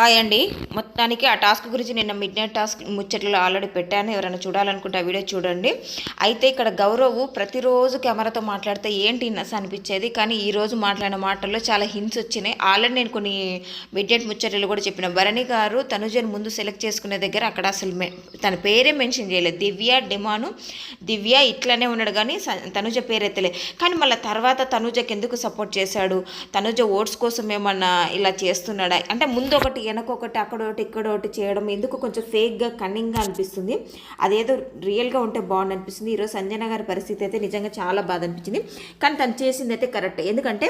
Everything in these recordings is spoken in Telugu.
హాయ్ అండి. మొత్తానికి ఆ టాస్క్ గురించి నిన్న మిడ్ నైట్ టాస్క్ ముచ్చట్లు ఆల్రెడీ పెట్టాను. ఎవరైనా చూడాలనుకుంటే ఆ వీడియో చూడండి. అయితే ఇక్కడ గౌరవ్ ప్రతిరోజు కెమెరాతో మాట్లాడితే ఏంటి నస్ అనిపించేది? కానీ ఈరోజు మాట్లాడిన మాటల్లో చాలా హింట్స్ వచ్చినాయి. ఆల్రెడీ నేను కొన్ని మిడ్ నైట్ ముచ్చట్లు కూడా చెప్పిన. భరణి గారు తనుజని ముందు సెలెక్ట్ చేసుకునే దగ్గర అక్కడ అసలు తన పేరే మెన్షన్ చేయలేదు. దివ్య డిమాను. దివ్య ఇట్లానే ఉన్నాడు కానీ స- తనుజ పేరు ఎత్తలే. కానీ మళ్ళీ తర్వాత తనుజకి ఎందుకు సపోర్ట్ చేశాడు? తనుజ ఓట్స్ కోసం ఏమన్నా ఇలా చేస్తున్నాడా? అంటే ముందు ఒకటి వెనకొకటి అక్కడ ఒకటి ఇక్కడ ఒకటి చేయడం ఎందుకు కొంచెం ఫేక్గా కన్నింగ్గా అనిపిస్తుంది. అదేదో రియల్గా ఉంటే బాగుంది అనిపిస్తుంది ఈరోజు సంజన గారి పరిస్థితి అయితే నిజంగా చాలా బాధ అనిపించింది కానీ తను చేసింది అయితే కరెక్ట్. ఎందుకంటే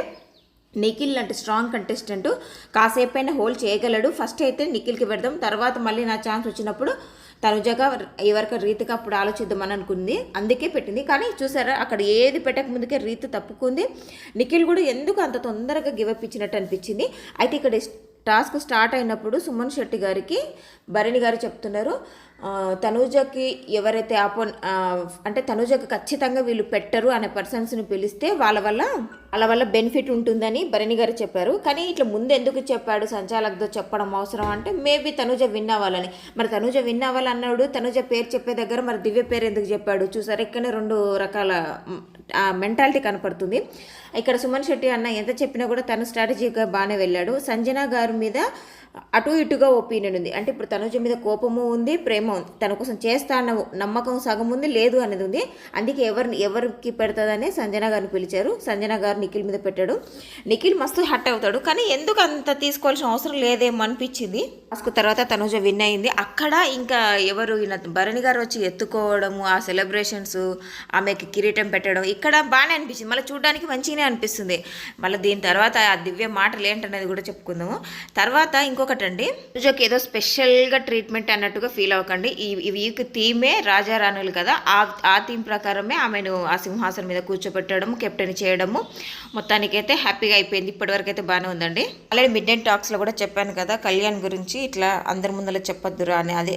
నిఖిల్ లాంటి స్ట్రాంగ్ కంటెస్టెంట్ కాసేపు అయినా హోల్డ్ చేయగలడు. ఫస్ట్ అయితే నిఖిల్కి పెడదాం. తర్వాత మళ్ళీ నా ఛాన్స్ వచ్చినప్పుడు తనుజగా ఎవరికి రీతిగా అప్పుడు ఆలోచిద్దామని అనుకుంది. అందుకే పెట్టింది. కానీ చూసారా అక్కడ ఏది పెట్టక ముందుకే రీతి తప్పుకుంది. నిఖిల్ కూడా ఎందుకు అంత తొందరగా గివప్ ఇచ్చినట్టు అనిపించింది. అయితే ఇక్కడ టాస్క్ స్టార్ట్ అయినప్పుడు సుమన్ శెట్టి గారికి భరణి గారు చెప్తున్నారు తనూజకి ఎవరైతే ఆపో అంటే తనూజకి ఖచ్చితంగా వీళ్ళు పెట్టరు అనే పర్సన్స్ని పిలిస్తే వాళ్ళ వల్ల వాళ్ళ వల్ల బెనిఫిట్ ఉంటుందని భరణి గారు చెప్పారు. కానీ ఇట్లా ముందు ఎందుకు చెప్పాడు సంచాలకుతో చెప్పడం అవసరం అంటే మేబీ తనూజ విన్ అవ్వాలని. మరి తనూజ విన్ అవ్వాలన్నాడు తనుజ పేరు చెప్పే దగ్గర మరి దివ్య పేరు ఎందుకు చెప్పాడు? చూసారు ఇక్కడనే రెండు రకాల మెంటాలిటీ కనపడుతుంది. ఇక్కడ సుమన్ శెట్టి అన్న ఎంత చెప్పినా కూడా తను స్ట్రాటజీగా బాగానే వెళ్ళాడు. సంజన గారి మీద అటు ఇటుగా ఒపీనియన్ ఉంది. అంటే ఇప్పుడు తనుజ మీద కోపము ఉంది ప్రేమ ఉంది. తన కోసం చేస్తా అన్న నమ్మకం సగం ఉంది లేదు అనేది ఉంది. అందుకే ఎవరిని ఎవరికి పెడతాదని సంజన గారిని పిలిచారు. సంజన గారు నిఖిల్ మీద పెట్టాడు. నిఖిల్ మస్తు హట్ అవుతాడు. కానీ ఎందుకు అంత తీసుకోవాల్సిన అవసరం లేదేమో అనిపించింది. టాస్క్ తర్వాత తనుజ విన్ అయింది. అక్కడ ఇంకా ఎవరు భరణి గారు వచ్చి ఎత్తుకోవడము ఆ సెలబ్రేషన్స్ ఆమెకి కిరీటం పెట్టడం ఇక్కడ బాగానే అనిపించింది. మళ్ళీ చూడడానికి మంచిగానే అనిపిస్తుంది. మళ్ళీ దీని తర్వాత ఆ దివ్య మాటలు ఏంటనేది కూడా చెప్పుకుందాము. తర్వాత ఇంకొకటి అండి తనుజకి ఏదో స్పెషల్గా ట్రీట్మెంట్ అన్నట్టుగా ఫీల్ అవ్వకండి. ఈ వీక్ థీమే రాజారాణులు కదా. ఆ ఆ థీమ్ ప్రకారమే ఆమెను ఆ సింహాసనం మీద కూర్చోబెట్టడం కెప్టెన్ చేయడము మొత్తానికైతే హ్యాపీగా అయిపోయింది. ఇప్పటివరకు అయితే బాగానే ఉందండి. అలాగే మిడ్ నైట్ టాక్స్లో కూడా చెప్పాను కదా కళ్యాణ్ గురించి ఇట్లా అందరి ముందర చెప్పొద్దురా అని అదే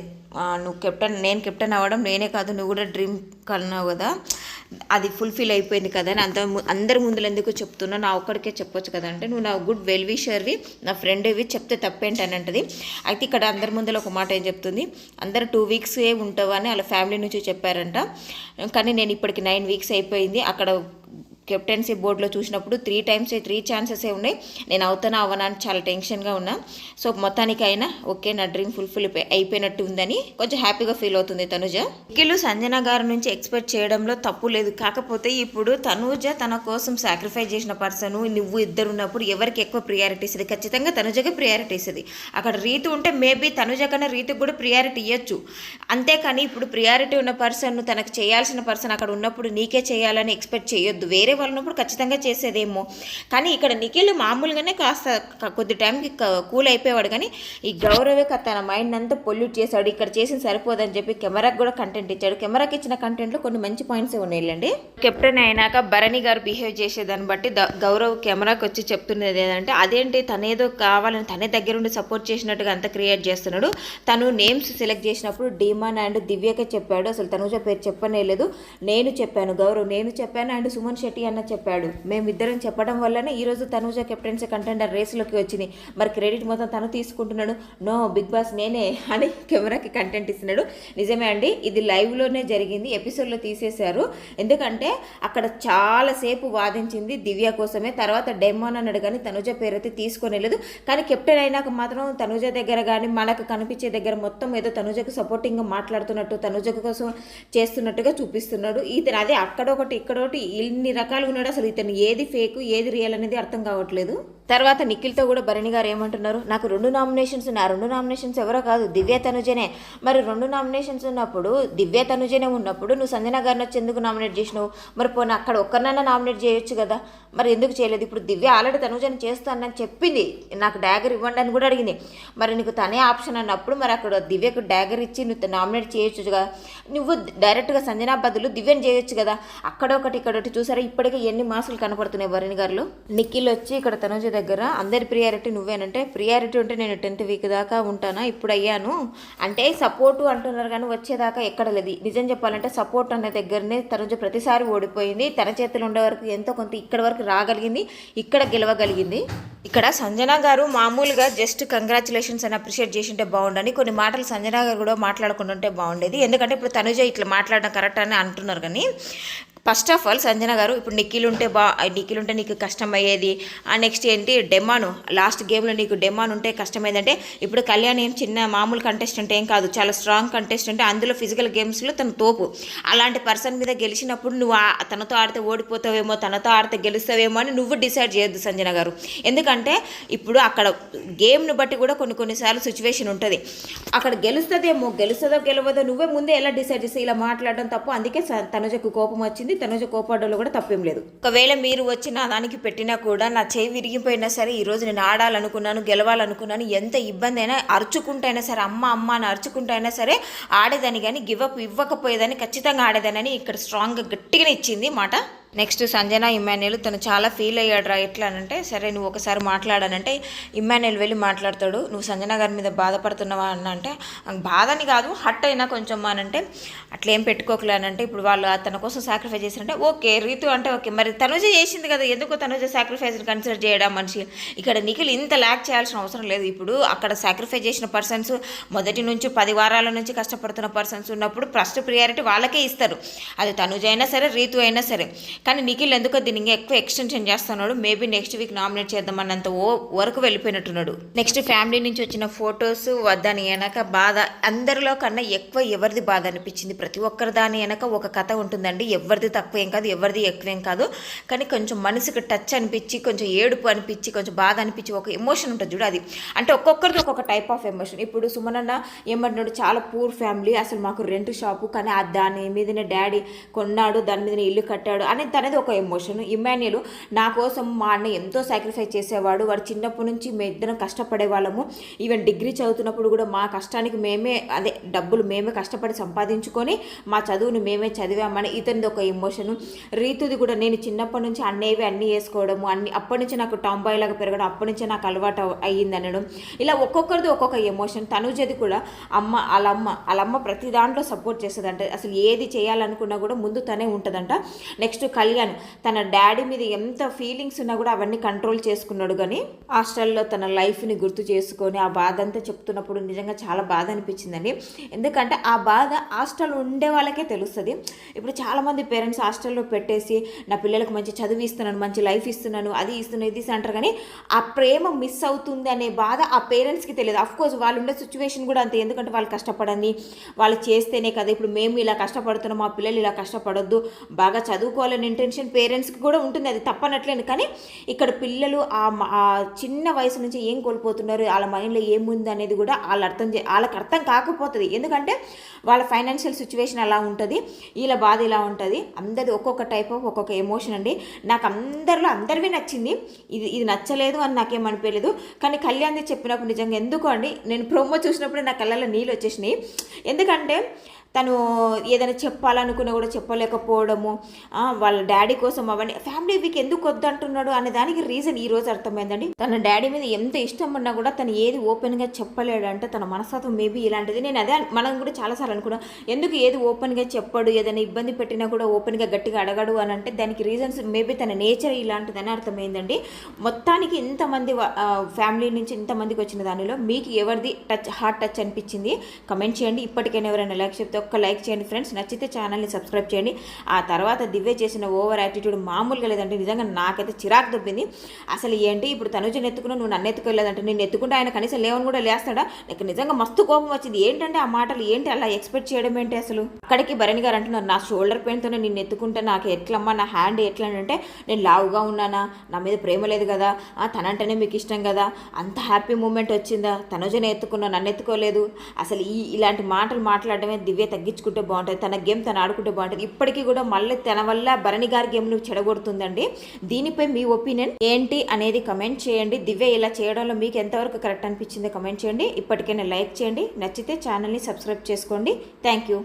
నువ్వు కెప్టెన్ నేను కెప్టెన్ అవ్వడం నేనే కాదు నువ్వు కూడా డ్రీమ్ కన్నావు కదా. అది ఫుల్ఫిల్ అయిపోయింది కదా అని అంత అందరి ముందులు ఎందుకు చెప్తున్నా నా ఒక్కడికే చెప్పొచ్చు కదా అంటే నువ్వు నా గుడ్ వెల్ విషర్వి నా ఫ్రెండ్ ఇవి చెప్తే తప్పేంటి అని అంటది. అయితే ఇక్కడ అందరి ముందర ఒక మాట ఏం చెప్తుంది అందరు టూ వీక్స్ ఏ ఉంటావు అని వాళ్ళ ఫ్యామిలీ నుంచి చెప్పారంట. కానీ నేను ఇప్పటికి నైన్ వీక్స్ అయిపోయింది అక్కడ కెప్టెన్సీ బోర్డులో చూసినప్పుడు త్రీ టైమ్స్ త్రీ ఛాన్సెస్ ఉన్నాయి. నేను అవుతానా అవనా అని చాలా టెన్షన్గా ఉన్నా. సో మొత్తానికైనా ఓకే నా డ్రీమ్ ఫుల్ఫిల్ అయిపోయినట్టు ఉందని కొంచెం హ్యాపీగా ఫీల్ అవుతుంది తనుజ. నిఖిల్ సంజన గారి నుంచి ఎక్స్పెక్ట్ చేయడంలో తప్పు లేదు. కాకపోతే ఇప్పుడు తనుజ తన కోసం సాక్రిఫైస్ చేసిన పర్సన్ నువ్వు ఇద్దరు ఉన్నప్పుడు ఎవరికి ఎక్కువ ప్రియారిటీ ఇస్తుంది ఖచ్చితంగా తనుజకి ప్రియారిటీ ఇస్తుంది అక్కడ రీతి ఉంటే మేబీ తనుజ కన్నా రీతికి కూడా ప్రియారిటీ ఇవ్వచ్చు అంతేకాని ఇప్పుడు ప్రియారిటీ ఉన్న పర్సన్ తనకు చేయాల్సిన పర్సన్ అక్కడ ఉన్నప్పుడు నీకే చేయాలని ఎక్స్పెక్ట్ చేయొద్దు. వేరే వాళ్ళు ఉన్నప్పుడు ఖచ్చితంగా చేసేదేమో. కానీ ఇక్కడ నిఖిల్ మామూలుగానే కాస్త కొద్ది టైంకి కూల్ అయిపోయేవాడు. కానీ ఈ గౌరవే తన మైండ్ అంతా పొల్యూట్ చేశాడు. ఇక్కడ చేసిన సరిపోదని చెప్పి కెమెరాకి కూడా కంటెంట్ ఇచ్చాడు. కెమెరాకి ఇచ్చిన కంటెంట్లో కొన్ని మంచి పాయింట్స్ ఉన్నాయండి కెప్టెన్ అయినాక భరణి గారు బిహేవ్ చేసేదాన్ని బట్టి గౌరవ్ కెమెరాకి వచ్చి చెప్తున్నది ఏంటంటే అదేంటి తనేదో కావాలని తనే దగ్గరుండి సపోర్ట్ చేసినట్టుగా అంత క్రియేట్ చేస్తున్నాడు. తను నేమ్స్ సెలెక్ట్ చేసినప్పుడు డీమాన్ అండ్ దివ్యకే చెప్పాడు. అసలు తనుజ పేరు చెప్పనే లేదు. నేను చెప్పాను గౌరవ్ నేను చెప్పాను అండ్ సుమన్ శెట్టి అన్న చెప్పాడు. మేమిద్దరం చెప్పడం వల్లనే ఈరోజు తనుజ కెప్టెన్సీ కంటెండర్ రేసులోకి వచ్చింది. మరి క్రెడిట్ మొత్తం తను తీసుకుంటున్నాడు. నో బిగ్ బాస్ నేనే అని కెమెరాకి కంటెంట్ ఇస్తున్నాడు. నిజమే అండి ఇది లైవ్లోనే జరిగింది ఎపిసోడ్లో తీసేశారు. ఎందుకంటే అక్కడ చాలాసేపు వాదించింది దివ్య కోసమే. తర్వాత డెమోన్ అన్నాడు కానీ తనుజ పేరు అయితే తీసుకోలేదు కానీ కెప్టెన్ అయినాక మాత్రం తనుజ దగ్గర కానీ మనకు కనిపించే దగ్గర మొత్తం ఏదో తనుజకు సపోర్టింగ్గా మాట్లాడుతున్నట్టు తనుజ కోసం చేస్తున్నట్టుగా చూపిస్తున్నాడు. ఇతను అదే అక్కడ ఒకటి ఇక్కడ ఒకటి వెనకాల రకాలుగా ఉన్నాడు అసలు ఇతను ఏది ఫేక్ ఏది రియల్ అనేది అర్థం కావట్లేదు. తర్వాత నిఖిల్తో కూడా భరణి గారు ఏమంటున్నారు? నాకు రెండు నామినేషన్స్ ఉన్నాయి. రెండు నామినేషన్స్ ఎవరో కాదు దివ్య తనుజనే. మరి రెండు నామినేషన్స్ ఉన్నప్పుడు దివ్య తనుజనే ఉన్నప్పుడు నువ్వు సంజన గారిని వచ్చి ఎందుకు నామినేట్ చేసినావు? మరి పోనీ అక్కడ ఒక్కరినైనా నామినేట్ చేయొచ్చు కదా? మరి ఎందుకు చేయలేదు? ఇప్పుడు దివ్య ఆల్రెడీ తనుజని చేస్తానని చెప్పింది. నాకు డ్యాగర్ ఇవ్వండి అని కూడా అడిగింది. మరి నీకు తనే ఆప్షన్ అన్నప్పుడు మరి అక్కడ దివ్యకు డ్యాగర్ ఇచ్చి నువ్వు నామినేట్ చేయొచ్చు కదా నువ్వు డైరెక్ట్గా సంజన బదులు దివ్యని చేయొచ్చు కదా? అక్కడ ఒకటి ఇక్కడ ఒకటి చూసారా? ఇప్పుడు ఇప్పటికీ ఎన్ని మాసాలు కనపడుతున్నాయి వరుణ్ గారిలో? నిఖిల్ వచ్చి ఇక్కడ తనుజ దగ్గర అందరి ప్రియారిటీ నువ్వేనంటే ప్రియారిటీ ఉంటే నేను టెన్త్ వీక్ దాకా ఉంటానా? ఇప్పుడు అయ్యాను. అంటే సపోర్టు అంటున్నారు కానీ వచ్చేదాకా ఎక్కడ లేదు. నిజం చెప్పాలంటే సపోర్ట్ అనే దగ్గరనే తనుజ ప్రతిసారి ఓడిపోయింది. తన చేతిలో ఉండే వరకు ఎంతో కొంత ఇక్కడ వరకు రాగలిగింది ఇక్కడ గెలవగలిగింది. ఇక్కడ సంజన గారు మామూలుగా జస్ట్ కంగ్రాచులేషన్స్ అని అప్రిషియేట్ చేసింటే బాగుండని కొన్ని మాటలు సంజన గారు కూడా మాట్లాడుకుంటుంటే బాగుండేది. ఎందుకంటే ఇప్పుడు తనుజ ఇట్లా మాట్లాడడం కరెక్ట్ అని అంటున్నారు కానీ ఫస్ట్ ఆఫ్ ఆల్ సంజన గారు ఇప్పుడు నిఖిల్ ఉంటే బా నిఖిల్ ఉంటే నీకు కష్టమయ్యేది. ఆ నెక్స్ట్ ఏంటి డెమాను లాస్ట్ గేమ్లో నీకు డెమాన్ ఉంటే కష్టమైందంటే ఇప్పుడు కళ్యాణ్ ఏం చిన్న మామూలు కంటెస్టెంట్ ఏం కాదు చాలా స్ట్రాంగ్ కంటెస్టెంట్ అందులో ఫిజికల్ గేమ్స్లో తను తోపు. అలాంటి పర్సన్ మీద గెలిచినప్పుడు నువ్వు ఆ- తనతో ఆడితే ఓడిపోతావేమో తనతో ఆడితే గెలుస్తావేమో అని నువ్వు డిసైడ్ చేయొద్దు సంజన గారు. ఎందుకంటే ఇప్పుడు అక్కడ గేమ్ను బట్టి కూడా కొన్ని కొన్నిసార్లు సిచ్యువేషన్ ఉంటుంది. అక్కడ గెలుస్తుందేమో గెలుస్తుందో గెలవదో నువ్వే ముందే ఎలా డిసైడ్ చేస్తే ఇలా మాట్లాడడం తప్పు అందుకే తన తనుజకు కోపం వచ్చింది. తనుజ కోపాడలో కూడా తప్పేం లేదు. ఒకవేళ మీరు వచ్చి నా దానికి పెట్టినా కూడా నా చేయి విరిగిపోయినా సరే ఈ రోజు నేను ఆడాలనుకున్నాను గెలవాలనుకున్నాను ఎంత ఇబ్బంది అయినా అరుచుకుంటైనా సరే అమ్మ అమ్మ అని అరుచుకుంటైనా సరే ఆడేదాన్ని కానీ గివప్ ఇవ్వకపోయేదాన్ని ఖచ్చితంగా ఆడేదానని ఇక్కడ స్ట్రాంగ్గా గట్టిగానే ఇచ్చింది మాట. నెక్స్ట్ సంజన ఇమ్మాన్యుల్ తను చాలా ఫీల్ అయ్యాడురా ఎట్లా అంటే సరే నువ్వు ఒకసారి మాట్లాడానంటే ఇమ్మాన్యుల్ వెళ్ళి మాట్లాడతాడు నువ్వు సంజన గారి మీద బాధపడుతున్నావా? అన్న అంటే బాధని కాదు హట్ అయినా కొంచెం అనంటే అట్లా ఏం పెట్టుకోకలేనంటే ఇప్పుడు వాళ్ళు తన కోసం సాక్రిఫైస్ చేశారంటే ఓకే రీతు అంటే ఓకే మరి తనుజ చేసింది కదా ఎందుకు తనుజ సాక్రిఫైస్ కన్సిడర్ చేయడం మనిషి? ఇక్కడ నిఖిల్ ఇంత ల్యాక్ చేయాల్సిన అవసరం లేదు ఇప్పుడు అక్కడ సాక్రిఫైస్ చేసిన పర్సన్స్ మొదటి నుంచి పది వారాల నుంచి కష్టపడుతున్న పర్సన్స్ ఉన్నప్పుడు ఫస్ట్ ప్రియారిటీ వాళ్ళకే ఇస్తారు. అది తనుజ అయినా సరే రీతు అయినా సరే. కానీ నిఖిల్ ఎందుకో దీన్ని ఇంకా ఎక్కువ ఎక్స్టెన్షన్ చేస్తున్నాడు. మేబీ నెక్స్ట్ వీక్ నామినేట్ చేద్దామన్నంత ఓ వరకు వెళ్ళిపోయినట్టున్నాడు. నెక్స్ట్ ఫ్యామిలీ నుంచి వచ్చిన ఫొటోస్ దాని వెనక బాధ అందరిలో కన్నా ఎక్కువ ఎవరిది బాధ అనిపించింది? ప్రతి ఒక్కరి దాని వెనక ఒక కథ ఉంటుందండి. ఎవరిది తక్కువ ఏం కాదు ఎవరిది ఎక్కువేం కాదు. కానీ కొంచెం మనసుకి టచ్ అనిపించి కొంచెం ఏడుపు అనిపించి కొంచెం బాధ అనిపించి ఒక ఎమోషన్ ఉంటుంది చూడు అది. అంటే ఒక్కొక్కరికి ఒక్కొక్క టైప్ ఆఫ్ ఎమోషన్ ఇప్పుడు సుమనన్న ఏమంటున్నాడు చాలా పూర్ ఫ్యామిలీ అసలు మాకు రెంట్ షాపు కానీ ఆ దాని మీదనే డాడీ కొన్నాడు దాని మీదనే ఇల్లు కట్టాడు అని అనేది తనది ఒక ఎమోషన్. ఇమాన్యులు నా కోసం మా అన్న ఎంతో సాక్రిఫైస్ చేసేవాడు. వాడు చిన్నప్పటి నుంచి మేము ఇద్దరం కష్టపడే వాళ్ళము. ఈవెన్ డిగ్రీ చదువుతున్నప్పుడు కూడా మా కష్టానికి మేమే అదే డబ్బులు మేమే కష్టపడి సంపాదించుకొని మా చదువుని మేమే చదివామని ఇతనిది ఒక ఎమోషన్. రీతుది కూడా నేను చిన్నప్పటి నుంచి అన్నేవి అన్నీ వేసుకోవడము అన్ని అప్పటి నుంచి నాకు టాంబాయ్ లాగా పెరగడం అప్పటి నుంచి నాకు అలవాటు అయ్యింది అనడం. ఇలా ఒక్కొక్కరిది ఒక్కొక్క ఎమోషన్. తనుజది కూడా అమ్మ వాళ్ళమ్మ వాళ్ళమ్మ ప్రతి దాంట్లో సపోర్ట్ చేస్తుందంట. అసలు ఏది చేయాలనుకున్నా కూడా ముందు తనే ఉంటుందంట. నెక్స్ట్ కళ్యాణ్ తన డాడీ మీద ఎంత ఫీలింగ్స్ ఉన్నా కూడా అవన్నీ కంట్రోల్ చేసుకున్నాడు కానీ హాస్టల్లో తన లైఫ్ని గుర్తు చేసుకొని ఆ బాధ అంతా చెప్తున్నప్పుడు నిజంగా చాలా బాధ అనిపించిందండి. ఎందుకంటే ఆ బాధ హాస్టల్ ఉండే వాళ్ళకే తెలుస్తుంది. ఇప్పుడు చాలామంది పేరెంట్స్ హాస్టల్లో పెట్టేసి నా పిల్లలకు మంచి చదువు ఇస్తున్నాను మంచి లైఫ్ ఇస్తున్నాను అది ఇస్తున్నాను ఇది అంటారు కానీ ఆ ప్రేమ మిస్ అవుతుంది అనే బాధ ఆ పేరెంట్స్కి తెలియదు. అఫ్కోర్స్ వాళ్ళు ఉండే సిచ్యువేషన్ కూడా అంతే. ఎందుకంటే వాళ్ళు కష్టపడండి. వాళ్ళు చేస్తేనే కదా ఇప్పుడు మేము ఇలా కష్టపడుతున్నాం మా పిల్లలు ఇలా కష్టపడొద్దు బాగా చదువుకోవాలని ఇంటెన్షన్ పేరెంట్స్కి కూడా ఉంటుంది అది తప్పనట్లేదు కానీ ఇక్కడ పిల్లలు ఆ చిన్న వయసు నుంచి ఏం కోల్పోతున్నారు వాళ్ళ మైండ్లో ఏముంది అనేది కూడా వాళ్ళు అర్థం చే వాళ్ళకి అర్థం కాకపోతుంది. ఎందుకంటే వాళ్ళ ఫైనాన్షియల్ సిచ్యువేషన్ అలా ఉంటుంది వీళ్ళ బాధ ఇలా ఉంటుంది. అందరిది ఒక్కొక్క టైప్ ఆఫ్ ఒక్కొక్క ఎమోషన్ అండి. నాకు అందరిలో అందరివి నచ్చింది. ఇది ఇది నచ్చలేదు అని నాకేం అనిపించలేదు కానీ కళ్యాణ్ది చెప్పినప్పుడు నిజంగా ఎందుకు అండి నేను ప్రోమో చూసినప్పుడు నా కళ్ళలో నీళ్ళు వచ్చేసినాయి. ఎందుకంటే తను ఏదైనా చెప్పాలనుకున్నా కూడా చెప్పలేకపోవడము వాళ్ళ డాడీ కోసం అవన్నీ ఫ్యామిలీ వీక్ ఎందుకు వద్దంటున్నాడు? అనే దానికి రీజన్ ఈ రోజు అర్థమైందండి. తన డాడీ మీద ఎంత ఇష్టం ఉన్నా కూడా తను ఏది ఓపెన్గా చెప్పలేడంటే తన మనస్తత్వం మేబీ ఇలాంటిది. నేను అదే మనం కూడా చాలాసార్లు అనుకున్నాం ఎందుకు ఏది ఓపెన్గా చెప్పడు ఏదైనా ఇబ్బంది పెట్టినా కూడా ఓపెన్గా గట్టిగా అడగడు అని అంటే దానికి రీజన్స్ మేబీ తన నేచర్ ఇలాంటిదని అర్థమైందండి. మొత్తానికి ఇంతమంది ఫ్యామిలీ నుంచి ఇంతమందికి వచ్చిన దానిలో మీకు ఎవరిది టచ్ హార్ట్ టచ్ అనిపించింది? కమెంట్ చేయండి. ఇప్పటికైనా ఎవరైనా లైక్ చెప్తే ఒక్క లైక్ చేయండి ఫ్రెండ్స్. నచ్చితే ఛానల్ని సబ్స్క్రైబ్ చేయండి. ఆ తర్వాత దివ్య చేసిన ఓవర్ యాటిట్యూడ్ మామూలుగా లేదంటే నిజంగా నాకైతే చిరాకు దొబ్బింది. అసలు ఏంటి? ఇప్పుడు తనుజని ఎత్తుకున్నా నువ్వు నన్ను ఎత్తుకోలేదంటే నేను ఎత్తుకుంటే ఆయన కనీసం లేవని కూడా లేస్తాడా? నాకు నిజంగా మస్తు కోపం వచ్చింది. ఏంటంటే ఆ మాటలు? ఏంటి అలా ఎక్స్పెక్ట్ చేయడం ఏంటి అసలు? అక్కడికి భరణి గారు అంటున్నారు నా షోల్డర్ పెయిన్తోనే నేను ఎత్తుకుంటే నాకు ఎట్లమ్మా? నా హ్యాండ్ ఎట్లా అంటే నేను లావుగా ఉన్నానా? నా మీద ప్రేమ లేదు కదా? తనంటేనే మీకు ఇష్టం కదా? అంత హ్యాపీ మూమెంట్ వచ్చిందా? తనుజనే ఎత్తుకున్నా నన్ను ఎత్తుకోలేదు. అసలు ఈ ఇలాంటి మాటలు మాట్లాడడమే దివ్య తగ్గించుకుంటే బాగుంటుంది తన గేమ్ తను ఆడుకుంటే బాగుంటుంది. ఇప్పటికీ కూడా మళ్ళీ తన వల్ల భరణి గారి గేమ్ను చెడగొడుతుందండి. దీనిపై మీ ఒపీనియన్ ఏంటి అనేది కమెంట్ చేయండి. దివ్య ఇలా చేయడంలో మీకు ఎంతవరకు కరెక్ట్ అనిపించిందో కమెంట్ చేయండి. ఇప్పటికైనా లైక్ చేయండి. నచ్చితే ఛానల్ని సబ్స్క్రైబ్ చేసుకోండి. Thank you.